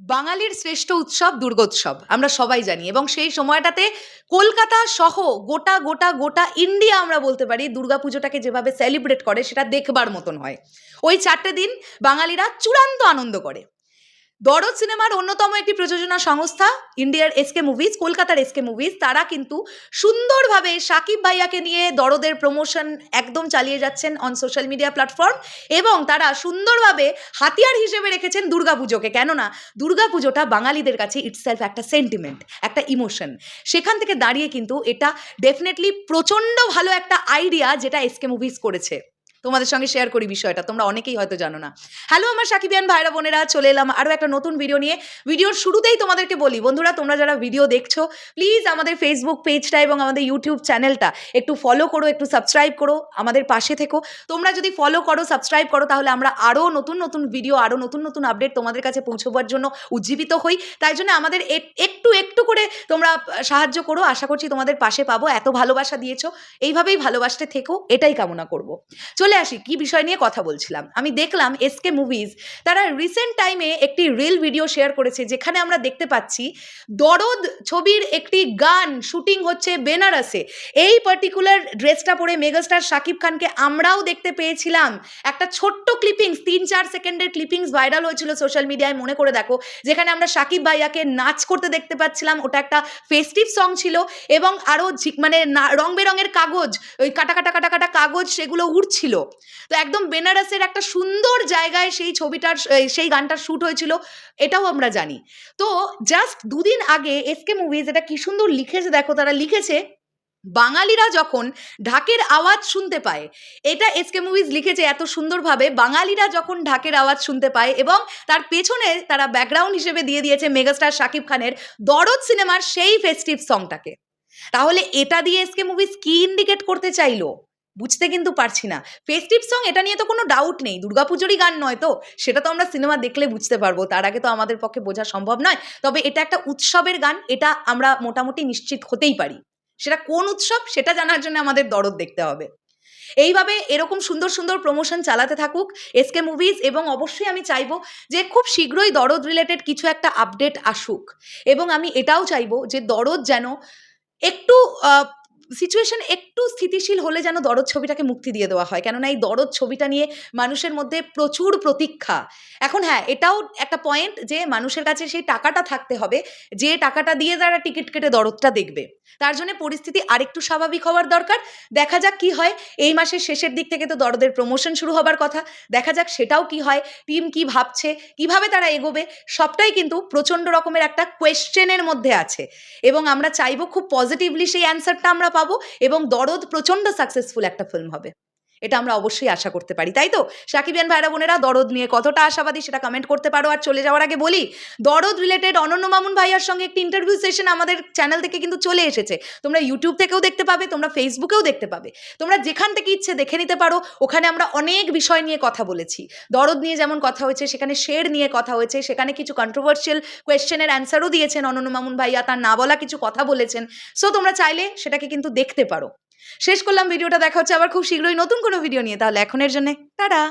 বাঙালির শ্রেষ্ঠ উৎসব দুর্গোৎসব, আমরা সবাই জানি। এবং সেই সময়টাতে কলকাতা সহ গোটা গোটা গোটা ইন্ডিয়া আমরা বলতে পারি দুর্গাপুজোটাকে যেভাবে সেলিব্রেট করে, সেটা দেখবার মতন হয়। ওই চারটে দিন বাঙালিরা চূড়ান্ত আনন্দ করে। দরদ সিনেমার অন্যতম একটি প্রযোজনা সংস্থা ইন্ডিয়ার এসকে মুভিজ কলকাতার এসকে মুভিজ তারা কিন্তু সুন্দরভাবে সাকিব ভাইয়াকে নিয়ে দরদের প্রমোশন একদম চালিয়ে যাচ্ছেন অন সোশ্যাল মিডিয়া প্ল্যাটফর্ম এবং তারা সুন্দরভাবে হাতিয়ার হিসেবে রেখেছেন দুর্গাপুজোকে। কেননা, দুর্গাপুজোটা বাঙালিদের কাছে ইটসেলফ একটা সেন্টিমেন্ট একটা ইমোশন সেখান থেকে দাঁড়িয়ে কিন্তু এটা ডেফিনেটলি প্রচণ্ড ভালো একটা আইডিয়া যেটা এসকে মুভিজ করেছে। তোমাদের সঙ্গে শেয়ার করি বিষয়টা, তোমরা অনেকেই হয়তো জানো না। হ্যালো আমার সাকিবিয়ান ভাইরা, বোনেরা, চলে এলাম আরও একটা নতুন ভিডিও নিয়ে। ভিডিওর শুরুতেই তোমাদেরকে বলি, বন্ধুরা, তোমরা যারা ভিডিও দেখছ প্লিজ আমাদের ফেসবুক পেজটা এবং আমাদের ইউটিউব চ্যানেলটা একটু ফলো করো, একটু সাবস্ক্রাইব করো, আমাদের পাশে থেকো। তোমরা যদি ফলো করো সাবস্ক্রাইব করো, তাহলে আমরা আরও নতুন নতুন ভিডিও আরও নতুন নতুন আপডেট তোমাদের কাছে পৌঁছবার জন্য উজ্জীবিত হই। তাই জন্য আমাদের একটু একটু করে তোমরা সাহায্য করো। আশা করছি তোমাদের পাশে পাবো। এত ভালোবাসা দিয়েছ, এইভাবেই ভালোবাসতে থেকো, এটাই কামনা করব। চলে আসি, কি বিষয় নিয়ে কথা বলছিলাম? আমি দেখলাম এসকে মুভিজ তারা রিসেন্ট টাইমে একটি রিল ভিডিও শেয়ার করেছে, যেখানে আমরা দেখতে পাচ্ছি দরদ ছবির একটি গান শুটিং হচ্ছে বেনারসে। এই পার্টিকুলার ড্রেসটা পরে মেগাস্টার শাকিব খানকে আমরাও দেখতে পেয়েছিলাম। একটা ছোট্ট ক্লিপিংস তিন চার সেকেন্ডের ক্লিপিংস ভাইরাল হয়েছিল সোশ্যাল মিডিয়ায় মনে করে দেখো। যেখানে আমরা শাকিব ভাইয়াকে নাচ করতে দেখতে পাচ্ছিলাম, ওটা একটা ফেস্টিভ সং ছিল এবং আরও মানে রং বেরঙের কাগজ, ওই কাটা কাটা কাটা কাটা কাগজ সেগুলো উড়ছিল। তো একদম বেনারসের একটা সুন্দর জায়গায় সেই ছবিটার সেই গানটার শ্যুট হয়েছিল, এটাও আমরা জানি। তো জাস্ট দুদিন আগে এসকে মুভিজ এটা কি সুন্দর লিখেছে, দেখো তারা লিখেছে, বাঙালিরা যখন ঢাকের আওয়াজ শুনতে পায়, এটা এসকে মুভিজ লিখেছে এত সুন্দরভাবে, বাঙালিরা যখন ঢাকের আওয়াজ শুনতে পায় এবং তার পেছনে তারা ব্যাকগ্রাউন্ড হিসেবে দিয়ে দিয়েছে মেগাস্টার শাকিব খানের দরদ সিনেমার সেই ফেস্টিভ সংটাকে তাহলে এটা দিয়ে এসকে মুভিজ কি ইন্ডিকেট করতে চাইলো? বুঝতে কিন্তু পারছি না। ফেস্টিভ সং এটা নিয়ে তো কোনো ডাউট নেই। দুর্গাপুজোরই গান নয় তো। সেটা তো আমরা সিনেমা দেখলে বুঝতে পারব। তার আগে তো আমাদের পক্ষে বোঝা সম্ভব নয়। তবে এটা একটা উৎসবের গান। এটা আমরা মোটামুটি নিশ্চিত হতেই পারি। সেটা কোন উৎসব সেটা জানার জন্য আমাদের দরদ দেখতে হবে। এইভাবে এরকম সুন্দর সুন্দর প্রমোশন চালাতে থাকুক এসকে মুভিজ এবং অবশ্যই আমি চাইব যে খুব শীঘ্রই দরদ রিলেটেড কিছু একটা আপডেট আসুক। এবং আমি এটাও চাইব যে দরদ যেন একটু সিচুয়েশন একটু স্থিতিশীল হলে যেন দরদ ছবিটাকে মুক্তি দিয়ে দেওয়া হয়। কেননা এই দরদ ছবিটা নিয়ে মানুষের মধ্যে প্রচুর প্রতীক্ষা। এখন হ্যাঁ এটাও একটা পয়েন্ট যে মানুষের কাছে সেই টাকাটা থাকতে হবে, যে টাকাটা দিয়ে তারা টিকিট কেটে দরদটা দেখবে। তার জন্য পরিস্থিতি আরেকটু স্বাভাবিক হওয়ার দরকার। দেখা যাক কি হয়, এই মাসের শেষের দিক থেকে তো দরদের প্রমোশন শুরু হবার কথা। দেখা যাক সেটাও কি হয় টিম কি ভাবছে, কীভাবে তারা এগোবে, সবটাই কিন্তু প্রচণ্ড রকমের একটা কোয়েশ্চেনের মধ্যে আছে। এবং আমরা চাইব খুব পজিটিভলি সেই অ্যান্সারটা আমরা পাবো এবং দরদ প্রচণ্ড সাকসেসফুল একটা ফিল্ম হবে। এটা আমরা অবশ্যই আশা করতে পারি, তাই তো? সাকিবিয়ান ভাইরা বোনেরা, দরদ নিয়ে কতটা আশাবাদী সেটা কমেন্ট করতে পারো। আর চলে যাওয়ার আগে বলি, দরদ রিলেটেড অনন্য মামুন ভাইয়ার সঙ্গে একটি ইন্টারভিউ সেশন আমাদের চ্যানেল থেকে কিন্তু চলে এসেছে। তোমরা ইউটিউব থেকেও দেখতে পাবে, তোমরা ফেসবুকেও দেখতে পাবে। তোমরা যেখান থেকে ইচ্ছে দেখে নিতে পারো, ওখানে আমরা অনেক বিষয় নিয়ে কথা বলেছি। দরদ নিয়ে যেমন কথা হয়েছে, সেখানে শের নিয়ে কথা হয়েছে, সেখানে কিছু কন্ট্রোভার্সিয়াল কোয়েশ্চেনের অ্যান্সারও দিয়েছেন অনন্য মামুন ভাইয়া, তার না বলা কিছু কথা বলেছেন। সো তোমরা চাইলে সেটাকে কিন্তু দেখতে পারো। শেষ করলাম ভিডিওটা, দেখা হচ্ছে আবার খুব শীঘ্রই নতুন কোনো ভিডিও নিয়ে। তাহলে এখনের জন্যে, টাটা!